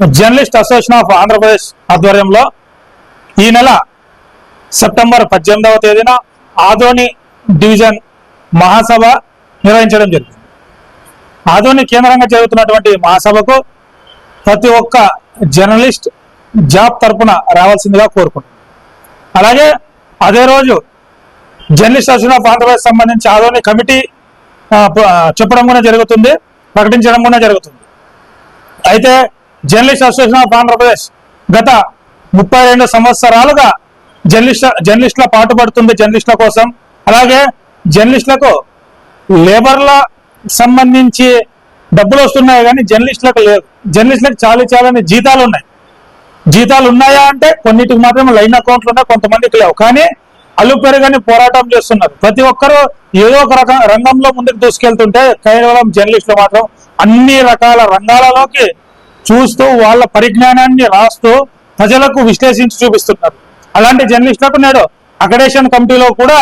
Journalist association of Andhra Pradesh ఆధ్వర్యంలో ఈ నెల సెప్టెంబర్ పద్దెనిమిదవ తేదీన ఆదోని డివిజన్ మహాసభ నిర్వహించడం జరిగింది. ఆదోని కేంద్రంగా జరుగుతున్నటువంటి మహాసభకు ప్రతి ఒక్క జర్నలిస్ట్ జాబ్ తరపున రావాల్సిందిగా కోరుకుంటున్నాం. అలాగే అదే రోజు జర్నలిస్ట్ అసోసియేషన్ ఆఫ్ ఆంధ్రప్రదేశ్ సంబంధించి ఆదోని కమిటీ చెప్పడం కూడా జరుగుతుంది ప్రకటించడం కూడా జరుగుతుంది. అయితే జర్నలిస్ట్ అసోసియేషన్ ఆఫ్ ఆంధ్రప్రదేశ్ గత ముప్పై రెండు సంవత్సరాలుగా జర్నలిస్ట్ జర్నలిస్టుల పాటుపడుతుంది జర్నలిస్టుల కోసం. అలాగే జర్నలిస్టులకు లేబర్ల సంబంధించి డబ్బులు వస్తున్నాయి కానీ జర్నలిస్టులకు లేదు జర్నలిస్టులకు చాలా చాలని జీతాలు ఉన్నాయి. జీతాలు ఉన్నాయా అంటే కొన్నిటికి మాత్రం లైన్ అకౌంట్లు ఉన్నాయి కొంతమందికి లేవు. కానీ అల్లు పెరుగని పోరాటం చేస్తున్నారు. ప్రతి ఒక్కరూ ఏదో ఒక రకం రంగంలో ముందుకు దూసుకెళ్తుంటే కేవలం జర్నలిస్టులు మాత్రం అన్ని రకాల రంగాలలోకి చూస్తూ వాళ్ళ పరిజ్ఞానాన్ని రాస్తూ ప్రజలకు విశ్లేషించి చూపిస్తున్నారు. అలాంటి జర్నలిస్టులకు నేడు అకడేషన్ కమిటీలో కూడా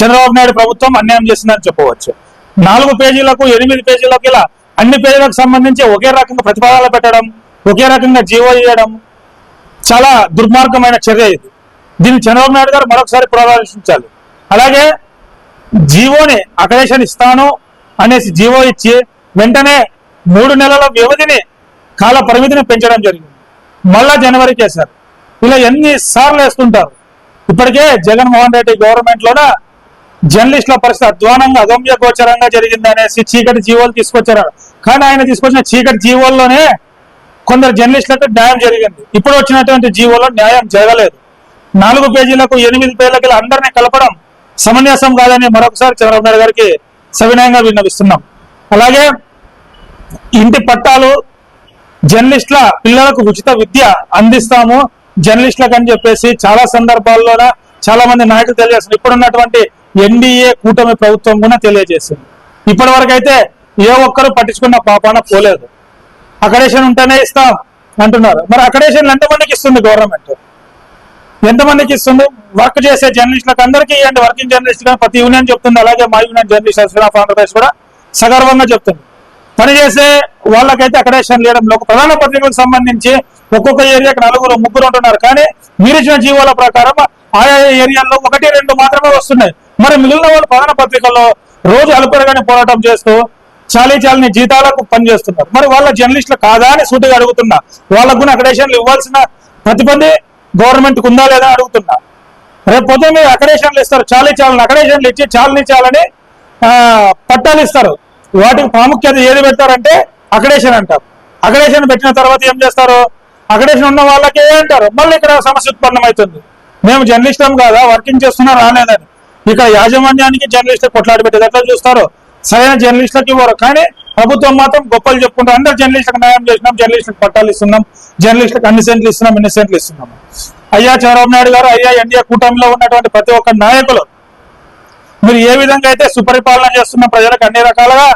చంద్రబాబు నాయుడు ప్రభుత్వం అన్యాయం చేసిందని చెప్పవచ్చు. నాలుగు పేజీలకు ఎనిమిది పేజీలకు ఇలా అన్ని పేజీలకు సంబంధించి ఒకే రకంగా ప్రతిపాదనలు పెట్టడం ఒకే రకంగా జీవో చేయడం చాలా దుర్మార్గమైన చర్య ఇది. దీన్ని చంద్రబాబు నాయుడు గారు మరొకసారి పునరాలోచించాలి. అలాగే జీవోని అకడేషన్ ఇస్తాను అనేసి జీవో ఇచ్చి వెంటనే మూడు నెలల వ్యవధిని కాల పరిమితిని పెంచడం జరిగింది. మళ్ళా జనవరి చేశారు. ఇలా ఎన్ని సార్లు వేస్తుంటారు? ఇప్పటికే జగన్మోహన్ రెడ్డి గవర్నమెంట్ లోన జర్నలిస్టుల పరిస్థితి అధ్వానంగా అగమ్య గోచరంగా జరిగింది అనేసి చీకటి జీవోలు తీసుకొచ్చారు. కానీ ఆయన తీసుకొచ్చిన చీకటి జీవోల్లోనే కొందరు జర్నలిస్టులకు న్యాయం జరిగింది. ఇప్పుడు వచ్చినటువంటి జీవోలో న్యాయం జరగలేదు. నాలుగు పేజీలకు ఎనిమిది పేజీలకు అందరినీ కలపడం సమన్యాసం కాదని మరొకసారి చంద్రబాబు నాయుడు గారికి సవినయంగా విన్నవిస్తున్నాం. అలాగే ఇంటి పట్టాలు జర్నలిస్టుల పిల్లలకు ఉచిత విద్య అందిస్తాము. జర్నలిస్టులకు అని చెప్పేసి చాలా సందర్భాల్లోన చాలా మంది నాయకులు తెలియజేస్తున్నారు. ఇప్పుడున్నటువంటి ఎన్డీఏ కూటమి ప్రభుత్వం కూడా తెలియజేసింది. ఇప్పటి వరకు అయితే ఏ ఒక్కరు పట్టించుకున్న పాపాన పోలేదు. అకడేషన్ ఉంటేనే ఇస్తాం అంటున్నారు. మరి అకడేషన్లు ఎంతమందికి ఇస్తుంది గవర్నమెంట్? ఎంతమందికి ఇస్తుంది? వర్క్ చేసే జర్నలిస్టులకు అందరికీ ఇవ్వండి. వర్కింగ్ జర్నలిస్ట్ ప్రతి యూనియన్ చెప్తుంది. అలాగే మా union journalist association of Andhra Pradesh కూడా సగర్వంగా చెప్తుంది. పనిచేసే వాళ్ళకైతే అకడేషన్ లేడంలో ఒక ప్రధాన పత్రికలకు సంబంధించి ఒక్కొక్క ఏరియాకి నలుగురు ముగ్గురు ఉంటున్నారు. కానీ మీరిచ్చిన జీవోల ప్రకారం ఆయా ఏరియాల్లో ఒకటి రెండు మాత్రమే వస్తున్నాయి. మరి మిగిలిన వాళ్ళు ప్రధాన పత్రికల్లో రోజు అలుపెరగానే పోరాటం చేస్తూ చాలీ చాలని జీతాలకు పనిచేస్తున్నారు. మరి వాళ్ళ జర్నలిస్టులు కాదా అని సూటిగా అడుగుతున్నా. వాళ్ళకు కూడా అకడేషన్లు ఇవ్వాల్సిన ప్రతిబంధి గవర్నమెంట్ ఉందా లేదా అడుగుతున్నా. రేపు పొద్దున్న మీరు అకడేషన్లు ఇస్తారు. చాలీ చాలని అకడేషన్లు ఇచ్చి చాలని చాలని పట్టాలు ఇస్తారు. వాటికి ప్రాముఖ్యత ఏది పెడతారంటే అకడేషన్ అంటారు. అకడేషన్ పెట్టిన తర్వాత ఏం చేస్తారు? అకడేషన్ ఉన్న వాళ్ళకే అంటారు. మళ్ళీ ఇక్కడ సమస్య ఉత్పన్నమవుతుంది. మేము జర్నలిస్టం కాదా? వర్కింగ్ చేస్తున్నా రాలేదని. ఇక్కడ యాజమాన్యానికి జర్నలిస్ట్ కొట్లాడి పెట్టేది ఎట్లా చూస్తారు? సరైన జర్నలిస్టులకు ఇవ్వరు. కానీ ప్రభుత్వం మాత్రం గొప్పలు చెప్పుకుంటారు. అందరు జర్నలిస్టులకు న్యాయం చేసినాం జర్నలిస్టులకు పట్టాలు ఇస్తున్నాం జర్నలిస్టులకు అన్ని సెంట్లు ఇస్తున్నాం ఇన్ని సెంట్లు ఇస్తున్నాం. అయ్యా చంద్రబాబు నాయుడు గారు అయ్యా ఎన్డీఏ కూటమిలో ఉన్నటువంటి ప్రతి ఒక్క నాయకులు మీరు ఏ విధంగా అయితే సుపరిపాలన చేస్తున్న ప్రజలకు అన్ని రకాలుగా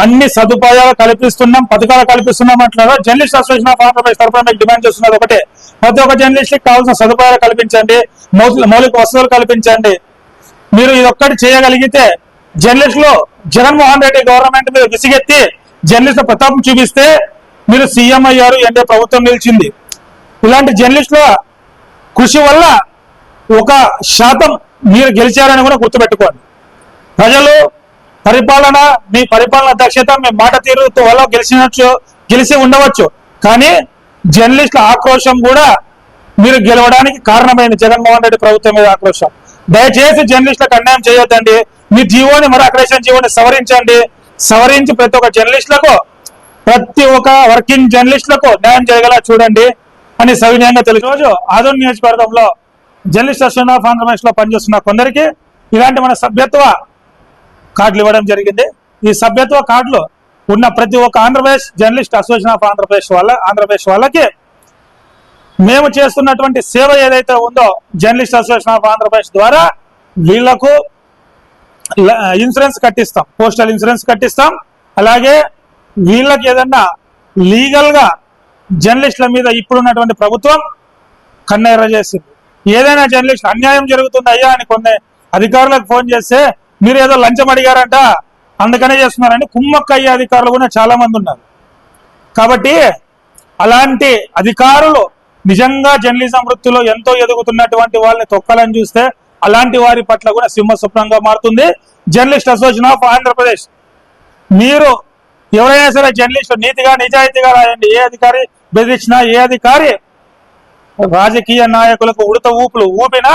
అన్ని సదుపాయాలు కల్పిస్తున్నాం పథకాలు కల్పిస్తున్నాం అంటున్నారు. జర్నలిస్ట్ అసోసియేషన్ ఆఫ్ ఆంధ్రప్రదేశ్ తరఫున మీకు డిమాండ్ చేస్తున్నది ఒకటే. ప్రతి ఒక్క జర్నలిస్ట్ కావాల్సిన సదుపాయాలు కల్పించండి మౌలిక మౌలిక వసతులు కల్పించండి. మీరు ఇది ఒక్కటి చేయగలిగితే జర్నలిస్టులు జగన్మోహన్ రెడ్డి గవర్నమెంట్ మీద విసిగెత్తి జర్నలిస్టుల ప్రతాపం చూపిస్తే మీరు సీఎం అయ్యారు అంటే ప్రభుత్వం నిలిచింది. ఇలాంటి జర్నలిస్టుల కృషి వల్ల ఒక శాతం మీరు గెలిచారని కూడా గుర్తుపెట్టుకోండి. ప్రజలు పరిపాలన మీ పరిపాలన దక్షత మీ మాట తీరు వల్ల గెలిచినచ్చు గెలిచి ఉండవచ్చు. కానీ జర్నలిస్టుల ఆక్రోశం కూడా మీరు గెలవడానికి కారణమైన జగన్మోహన్ రెడ్డి ప్రభుత్వం మీద ఆక్రోశం. దయచేసి జర్నలిస్టులకు అన్యాయం చేయొద్దండి. మీ జీవోని మరి అక్రేషన్ జీవోని సవరించండి. సవరించి ప్రతి ఒక్క జర్నలిస్టులకు ప్రతి ఒక్క వర్కింగ్ జర్నలిస్టులకు న్యాయం చేయగల చూడండి అని సవినయంగా తెలుసు. రోజు ఆదోన్ నియోజకవర్గంలో జర్నలిస్ట్ అసోసియేషన్ ఆఫ్ ఆంధ్రప్రదేశ్లో పనిచేస్తున్న కొందరికి ఇలాంటి మన సభ్యత్వ కార్డులు ఇవ్వడం జరిగింది. ఈ సభ్యత్వ కార్డులు ఉన్న ప్రతి ఒక్క Andhra Pradesh journalist association of Andhra Pradesh వాళ్ళ ఆంధ్రప్రదేశ్ వాళ్ళకి మేము చేస్తున్నటువంటి సేవ ఏదైతే ఉందో జర్నలిస్ట్ అసోసియేషన్ ఆఫ్ ఆంధ్రప్రదేశ్ ద్వారా వీళ్ళకు ఇన్సూరెన్స్ కట్టిస్తాం. పోస్టల్ ఇన్సూరెన్స్ కట్టిస్తాం. అలాగే వీళ్ళకి ఏదన్నా లీగల్గా జర్నలిస్టుల మీద ఇప్పుడున్నటువంటి ప్రభుత్వం కన్నెర్ర చేసింది. ఏదైనా జర్నలిస్ట్ అన్యాయం జరుగుతుంది అయ్యా అని కొన్ని అధికారులకు ఫోన్ చేస్తే మీరు ఏదో లంచం అడిగారంట అందుకనే చేస్తున్నారని కుమ్మక్కయ్య అధికారులు కూడా చాలా మంది ఉన్నారు. కాబట్టి అలాంటి అధికారులు నిజంగా జర్నలిజం వృత్తిలో ఎంతో ఎదుగుతున్నటువంటి వాళ్ళని తొక్కాలని చూస్తే అలాంటి వారి పట్ల కూడా సింహస్వప్నంగా మారుతుంది. Journalist association of Andhra Pradesh. మీరు ఎవరైనా సరే జర్నలిస్ట్ నీతిగా నిజాయితీగా రాయండి. ఏ అధికారి బెదిరించినా ఏ అధికారి రాజకీయ నాయకులకు ఉడత ఊపులు ఊపినా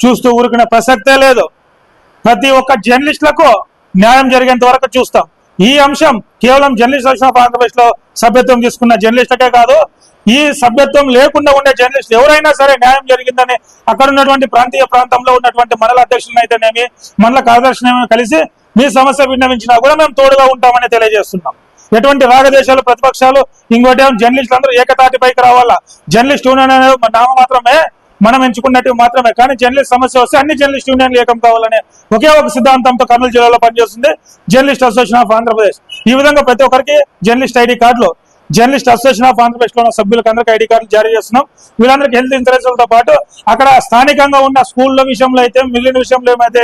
చూస్తూ ఊరుకునే ప్రసక్తే లేదు. ప్రతి ఒక్క జర్నలిస్టులకు న్యాయం జరిగేంత వరకు చూస్తాం. ఈ అంశం కేవలం జర్నలిస్ట్ అసోసియేషన్ ఆంధ్రప్రదేశ్లో సభ్యత్వం తీసుకున్న జర్నలిస్టులకే కాదు ఈ సభ్యత్వం లేకుండా ఉండే జర్నలిస్ట్ ఎవరైనా సరే న్యాయం జరిగిందని అక్కడ ఉన్నటువంటి ప్రాంతీయ ప్రాంతంలో ఉన్నటువంటి మండల అధ్యక్షులనైతేనేమి మండల కార్యదర్శినేమి కలిసి మీ సమస్య విన్నవించినా కూడా మేము తోడుగా ఉంటామని తెలియజేస్తున్నాం. ఎటువంటి రాగదేశాలు ప్రతిపక్షాలు ఇంకోటి జర్నలిస్టులు అందరూ ఏకతాటిపైకి రావాలా? జర్నలిస్ట్ యూనియన్ అనేది నామ మాత్రమే మనం ఎంచుకున్నట్టు మాత్రమే. కానీ జర్నలిస్ట్ సమస్య వస్తే అన్ని జర్నలిస్ట్ యూనియన్లు ఏకం కావాలనే ఒకే ఒక సిద్ధాంతంతో కర్నూలు జిల్లాలో పనిచేస్తుంది జర్నలిస్ట్ అసోసియేషన్ ఆఫ్ ఆంధ్రప్రదేశ్. ఈ విధంగా ప్రతి ఒక్కరికి జర్నలిస్ట్ ఐడి కార్డులు జర్నలిస్ట్ అసోసియేషన్ ఆఫ్ ఆంధ్రప్రదేశ్లో ఉన్న సభ్యులకు అందరికీ ఐడి కార్డులు జారీ చేస్తున్నాం. వీళ్ళందరికీ హెల్త్ ఇన్సూరెన్స్లతో పాటు అక్కడ స్థానికంగా ఉన్న స్కూళ్ళ విషయంలో అయితే మిగిలిన విషయంలో ఏమైతే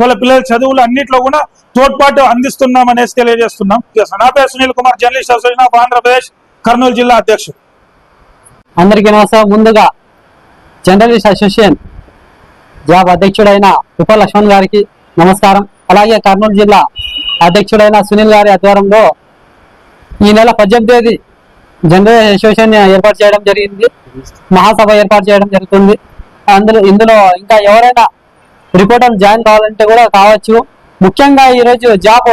వాళ్ళ పిల్లల చదువులు అన్నింటిలో కూడా తోడ్పాటు అందిస్తున్నాం అనేసి తెలియజేస్తున్నాం. నా పేరు Sunil Kumar journalist association of Andhra Pradesh Kurnool జిల్లా అధ్యక్షుడు. అందరికీ నమస్కారం. ముందుగా జర్నలిస్ట్ అసోసియేషన్ జాబ్ అధ్యక్షుడైన ఉప లక్ష్మణ్ గారికి నమస్కారం. అలాగే కర్నూలు జిల్లా అధ్యక్షుడైన సునీల్ గారి ఆధ్వర్యంలో ఈ నెల పద్దెనిమిది తేదీ జనరల్ అసోసియేషన్ ఏర్పాటు చేయడం జరిగింది. మహాసభ ఏర్పాటు చేయడం జరుగుతుంది. అందులో ఇందులో ఇంకా ఎవరైనా రిపోర్టర్లు జాయిన్ కావాలంటే కూడా కావచ్చు. ముఖ్యంగా ఈరోజు జాబ్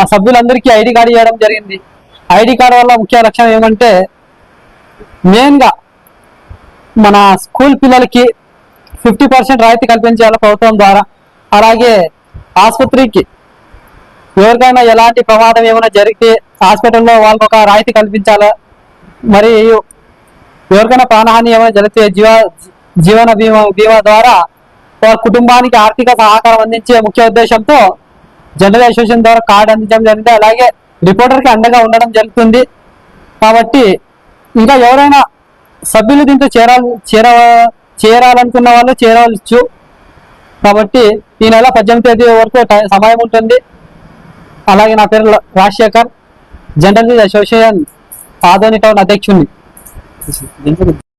ఆ సభ్యులందరికీ ఐడి కార్డు ఇవ్వడం జరిగింది. ఐడి కార్డు వల్ల ముఖ్య లక్ష్యం ఏమంటే మెయిన్గా మన స్కూల్ పిల్లలకి ఫిఫ్టీ పర్సెంట్ రాయితీ కల్పించాలి ప్రభుత్వం ద్వారా అలాగే ఆసుపత్రికి ఎవరికైనా ఎలాంటి ప్రమాదం ఏమైనా జరిగితే హాస్పిటల్లో వాళ్ళకు ఒక రాయితీ కల్పించాలి? మరియు ఎవరికైనా ప్రాణహాని ఏమైనా జరిగితే జీవ జీవన బీమా బీమా ద్వారా వాళ్ళ కుటుంబానికి ఆర్థిక సహకారం అందించే ముఖ్య ఉద్దేశంతో జనరల్ అసోసియేషన్ ద్వారా కార్డు అందించడం జరిగింది. అలాగే రిపోర్టర్కి అండగా ఉండడం జరుగుతుంది. కాబట్టి ఇంకా ఎవరైనా సభ్యులు దీంట్లో చేరాలి చేర చేరాలనుకున్న వాళ్ళు చేరవచ్చు కాబట్టి ఈ నెల పద్దెనిమిది తేదీ వరకు సమయం ఉంటుంది. అలాగే నా పేరు Rajasekhar. General association Adoni town అధ్యక్షుడిని.